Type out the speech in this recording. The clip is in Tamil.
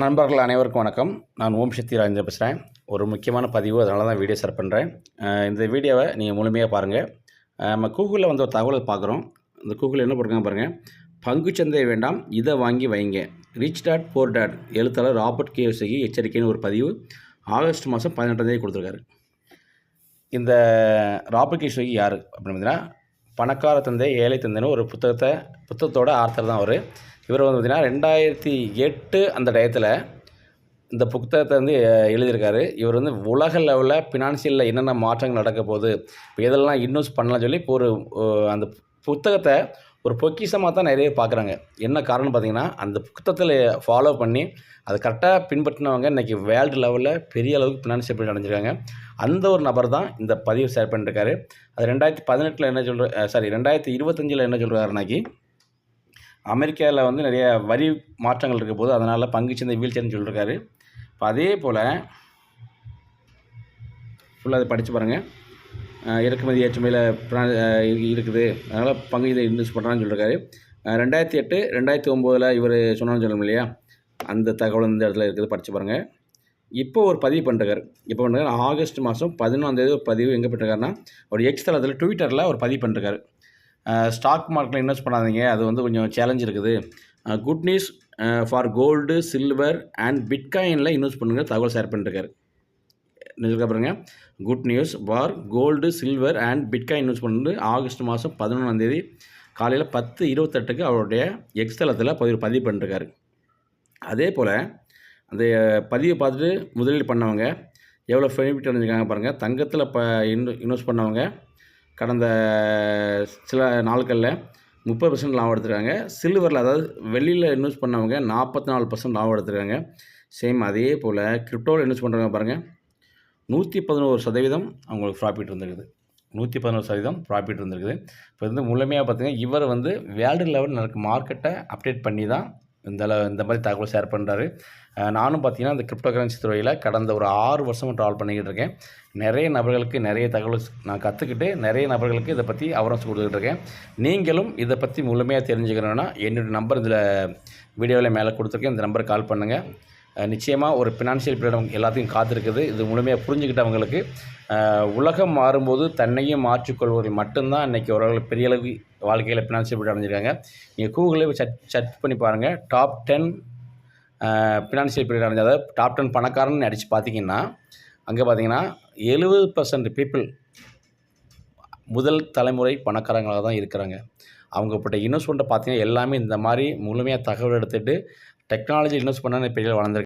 நண்பர்கள் அனைவருக்கும் வணக்கம். நான் ஓம் சக்தி ராஜேந்திர பேசுகிறேன் ஒரு முக்கியமான பதிவு அதனால தான் வீடியோ ஷேர் பண்ணுறேன் இந்த வீடியோவை நீங்கள் முழுமையாக பாருங்கள் நம்ம கூகுளில் வந்து ஒரு தகவலை பார்க்குறோம். இந்த கூகுளில் என்ன போட்டிருக்காங்க பாருங்கள் பங்குச்சந்தை வேண்டாம் இதை வாங்கி வைங்க. ரிச் டாட் போர் டாட் எழுத்தாளர் ராபர்ட் கேஎஸ்கி எச்சரிக்கைன்னு ஒரு பதிவு ஆகஸ்ட் மாதம் பதினெட்டாம் தேதி கொடுத்துருக்காரு. இந்த ராபர்ட் கேஸ்வகி யார் அப்படின்னு பார்த்தீங்கன்னா பணக்கார தந்தை ஏழை தந்தைன்னு ஒரு புத்தகத்தை புத்தகத்தோட ஆர்த்தர் தான் அவர். இவர் வந்து பார்த்திங்கன்னா ரெண்டாயிரத்தி எட்டு அந்த டயத்தில் இந்த புத்தகத்தை வந்து எழுதியிருக்காரு. இவர் வந்து உலக லெவலில் ஃபினான்ஷியலில் என்னென்ன மாற்றங்கள் நடக்க போகுது இப்போ எதெல்லாம் இன்வெஸ்ட் பண்ணலாம் சொல்லி இப்போ ஒரு அந்த புத்தகத்தை ஒரு பொக்கிஷமாக தான் நிறைய பார்க்குறாங்க. என்ன காரணம் பார்த்தீங்கன்னா அந்த புத்தகத்தில் ஃபாலோ பண்ணி அதை கரெக்டாக பின்பற்றினவங்க இன்றைக்கி வேர்ல்டு லெவலில் பெரிய அளவுக்கு ஃபினான்ஷியல் எப்படி அடைஞ்சிருக்காங்க. அந்த ஒரு நபர் தான் இந்த பதிவு ஷேர் பண்ணியிருக்காரு அது ரெண்டாயிரத்தி பதினெட்டில் என்ன சொல்கிற சாரி ரெண்டாயிரத்தி இருபத்தஞ்சில் என்ன சொல்கிறாருனாக்கி அமெரிக்காவில் வந்து நிறைய வரி மாற்றங்கள் இருக்க போது அதனால் பங்கு சந்தை வீழ்ச்சின்னு சொல்லியிருக்காரு இப்போ அதே போல் ஃபுல்லாக அதை படித்து பாருங்கள் இறக்குமதி ஏற்றுமையில் இருக்குது. அதனால் பங்கு இதை இன்வெஸ்ட் பண்ணுறான்னு சொல்லியிருக்காரு ரெண்டாயிரத்தி எட்டு ரெண்டாயிரத்தி ஒம்போதில் இவர் சொன்னான்னு சொல்லணும் இல்லையா அந்த தகவல் இந்த இடத்துல இருக்குது படித்து பாருங்கள் இப்போ ஒரு பதிவு பண்ணுறாரு இப்போ பண்ணுறாரு ஆகஸ்ட் மாதம் பதினொன்றாந்தேதி ஒரு பதிவு எங்கே பண்ணுறாருன்னா ஒரு எக்ஸ் தளத்தில் ட்விட்டரில் ஒரு பதிவு பண்ணுறாரு ஸ்டாக் மார்க்கெட்டில் இன்வெஸ்ட் பண்ணாதீங்க. அது வந்து கொஞ்சம் சேலஞ்ச் இருக்குது. Good news for gold silver and பிட்காயினில் invest பண்ணுங்க. தகவல் ஷேர் பண்ணிருக்காரு நினைக்க பாருங்க good news for gold silver and bitcoin invest பண்ணுறது ஆகஸ்ட் மாதம் பதினொன்றாந்தேதி காலையில் பத்து இருபத்தெட்டுக்கு அவருடைய எக்ஸ் தளத்தில் பதிவு பதிவு பண்ணிருக்காரு அதே போல் அந்த பதிவை பார்த்துட்டு முதலீடு பண்ணவங்க எவ்வளோ பெனிஃபிட் அடைஞ்சிருக்காங்க பாருங்கள் தங்கத்தில் ப இன்வெஸ்ட் பண்ணவங்க கடந்த சில நாட்களில் முப்பது பர்சன்ட் லாபம் எடுத்துருக்காங்க. சில்வரில் அதாவது வெளியில் இன்வெஸ்ட் பண்ணவங்க நாற்பத்தி நாலு பர்சன்ட் லாபம் எடுத்துருக்காங்க. சேம் அதே போல் கிரிப்டோவில் இன்வெஸ்ட் பண்ணுறவங்க பாருங்கள் நூற்றி பதினோரு சதவீதம் அவங்களுக்கு ப்ராஃபிட் இருந்திருக்குது. நூற்றி பதினோரு சதவீதம் ப்ராஃபிட் இருந்திருக்குது. இப்போ வந்து முழுமையாக பார்த்தீங்கன்னா இவர் வந்து வேர்ல்டு லெவல் நடக்க மார்க்கெட்டை அப்டேட் பண்ணி தான் இந்த இந்த மாதிரி தகவல் ஷேர் பண்ணுறாரு நானும் பார்த்தீங்கன்னா இந்த கிரிப்டோ கரன்சி துறையில் கடந்த ஒரு ஆறு வருஷமாக ட்ராவல் பண்ணிக்கிட்டு இருக்கேன். நிறைய நபர்களுக்கு நிறைய தகவல் நான் கற்றுக்கிட்டு நிறைய நபர்களுக்கு இதை பற்றி அவரன்ஸ் கொடுத்துக்கிட்டு இருக்கேன். நீங்களும் இதை பற்றி முழுமையாக தெரிஞ்சுக்கணுன்னா என்னுடைய நம்பர் இதில் வீடியோவில் மேலே கொடுத்துருக்கேன். இந்த நம்பருக்கு கால் பண்ணுங்கள் நிச்சயமாக ஒரு ஃபினான்ஷியல் ஃப்ரீடம் எல்லாத்தையும் காத்திருக்குது. இது முழுமையாக புரிஞ்சுக்கிட்டவங்களுக்கு உலகம் மாறும்போது தன்னையும் மாற்றிக்கொள்வர்கள் மட்டும்தான் இன்றைக்கி ஓரளவு பெரிய அளவு வாழ்க்கையில் ஃபினான்ஷியல் ஃப்ரீடம் அடைஞ்சிருக்காங்க. நீங்கள் கூகுளில் சர்ச் சர்ச் பண்ணி பாருங்கள் டாப் டென் ஃபினான்ஷியல் ஃப்ரீடம் அடைஞ்ச அதாவது டாப் டென் பணக்காரன்னு அடித்து பார்த்தீங்கன்னா அங்கே பார்த்தீங்கன்னா எழுபது பர்சன்ட் பீப்புள் முதல் தலைமுறை பணக்காரங்களாக தான் இருக்கிறாங்க. அவங்கப்பட்ட இன்வெஸ்ட்மெண்ட்டை பார்த்தீங்கன்னா எல்லாமே இந்த மாதிரி முழுமையாக தகவல் எடுத்துகிட்டு டெக்னாலஜி இன்வெஸ்ட் பண்ணால் பெரிய வளர்ந்துருக்கு.